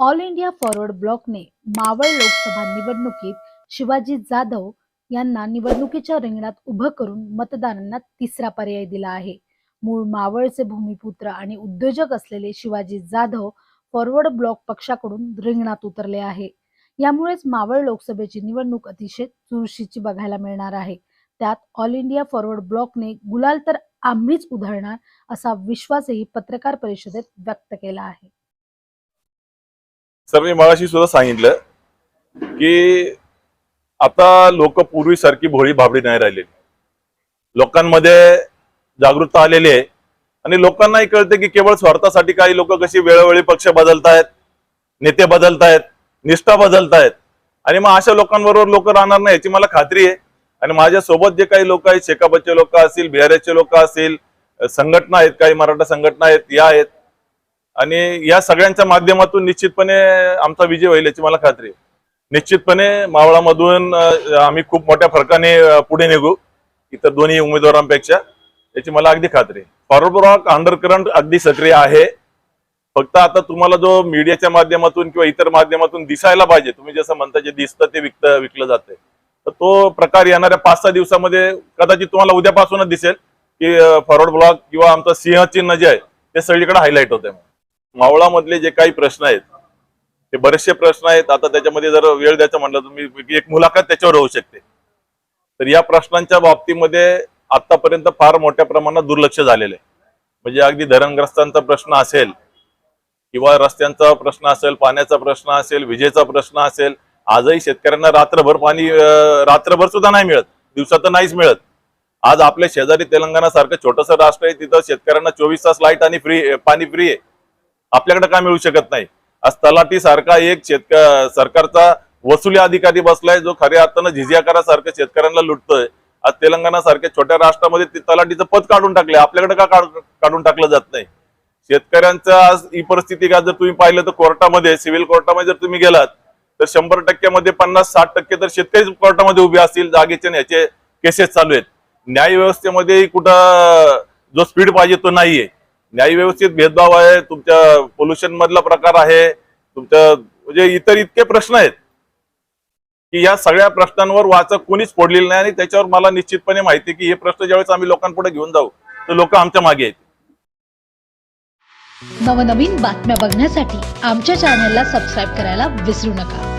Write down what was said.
All India forward ब्लॉकने मावळ लोकसभा निवडणुकीत शिवाजी जाधव यांना निवडणुकीच्या रिंगणात उभं करून मतदारांना तिसरा पर्याय दिला आहे. मूळ मावळचे भूमिपुत्र आणि उद्योजक असलेले शिवाजी जाधव फॉरवर्ड ब्लॉक पक्षाकडून रिंगणात उतरले आहे. यामुळेच मावळ लोकसभेची निवडणूक अतिशय चुरशीची बघायला मिळणार आहे. त्यात ऑल इंडिया फॉरवर्ड ब्लॉकने गुलाल तर आम्हीच उधळणार असा विश्वासही पत्रकार परिषदेत व्यक्त केला आहे. सर मी मगाशी सुद्धा सांगितलं की आता लोक पूर्वीसारखी भोळी भाबडी नाही राहिलेली. लोकांमध्ये जागरूकता आलेली आहे. आणि लोकांनाही कळते की केवळ स्वार्थासाठी काही लोक कशी वेळोवेळी पक्ष बदलतायत नेते बदलतायत निष्ठा बदलतायत. आणि मग अशा लोकांबरोबर लोक राहणार नाही याची मला खात्री आहे. आणि माझ्या सोबत जे काही लोक आहेत शेकापचे लोक असतील बिहारचे लोक असतील संघटना आहेत काही मराठा संघटना आहेत या आहेत. आणि या सगळ्यांच्या माध्यमातून निश्चितपणे आमचा विजय होईल याची मला खात्री आहे. निश्चितपणे मावळामधून आम्ही खूप मोठ्या फरकाने पुढे निघू इतर दोन्ही उमेदवारांपेक्षा याची मला अगदी खात्री फॉरवर्ड ब्लॉक अंडरकरंट अगदी सक्रिय आहे. फक्त आता तुम्हाला जो मीडियाच्या माध्यमातून किंवा इतर माध्यमातून दिसायला पाहिजे तुम्ही जसं म्हणता जे दिसतं ते विकत विकलं जाते तर तो प्रकार येणाऱ्या पाच सहा दिवसामध्ये कदाचित तुम्हाला उद्यापासूनच दिसेल की फॉरवर्ड ब्लॉक किंवा आमचं सिंह चिन्ह जे आहे ते सगळीकडे हायलाईट होते मावळामधले जे काही प्रश्न आहेत ते बरेचसे प्रश्न आहेत. आता त्याच्यामध्ये जर वेळ द्यायचं म्हणलं तर मी एक मुलाखत त्याच्यावर होऊ शकते. तर या प्रश्नांच्या बाबतीमध्ये आतापर्यंत फार मोठ्या प्रमाणात दुर्लक्ष झालेलं आहे. म्हणजे अगदी धरणग्रस्तांचा प्रश्न असेल किंवा रस्त्यांचा प्रश्न असेल पाण्याचा प्रश्न असेल विजेचा प्रश्न असेल आजही शेतकऱ्यांना रात्रभर पाणी रात्रभर सुद्धा नाही मिळत. दिवसात तर नाहीच मिळत. आज आपल्या शेजारी तेलंगणा सारखं छोटंसं राष्ट्र आहे तिथं शेतकऱ्यांना चोवीस तास लाइट आणि फ्री पाणी फ्री आहे. आपल्याकडे काय मिळू शकत नाही. आज तलाठी सारखा एक शेतक सरकारचा वसुली अधिकारी बसलाय जो खऱ्या अर्थानं झिझिया करासारखं शेतकऱ्यांना लुटतोय. आज तेलंगणा सारख्या छोट्या राष्ट्रामध्ये ते तलाठीचं पद काढून टाकले. आपल्याकडे का काढून टाकलं जात नाही? शेतकऱ्यांचं आज ही परिस्थिती का जर तुम्ही पाहिलं तर कोर्टामध्ये सिव्हिल कोर्टामध्ये जर तुम्ही गेलात तर शंभर टक्क्यामध्ये पन्नास साठ टक्के तर शेतकरी कोर्टामध्ये उभे असतील जागेचे आणि याचे केसेस चालू आहेत. न्याय व्यवस्थेमध्ये कुठं जो स्पीड पाहिजे तो नाहीये. न्यायव्यवस्थेत भेदभाव आहे तुमच्या पोल्युशन मधला प्रकार आहे तुमच्या म्हणजे इतर इतके प्रश्न आहेत की या सगळ्या प्रश्नांवर वाचक कोणीच फोडलेलं नाही आणि त्याच्यावर मला निश्चितपणे माहिती की हे प्रश्न ज्यावेळेस आम्ही लोकांपुढे घेऊन जाऊ तर लोक आमच्या मागे आहेत. नवनवीन बातम्या बघण्यासाठी आमच्या चॅनलला सबस्क्राईब करायला विसरू नका.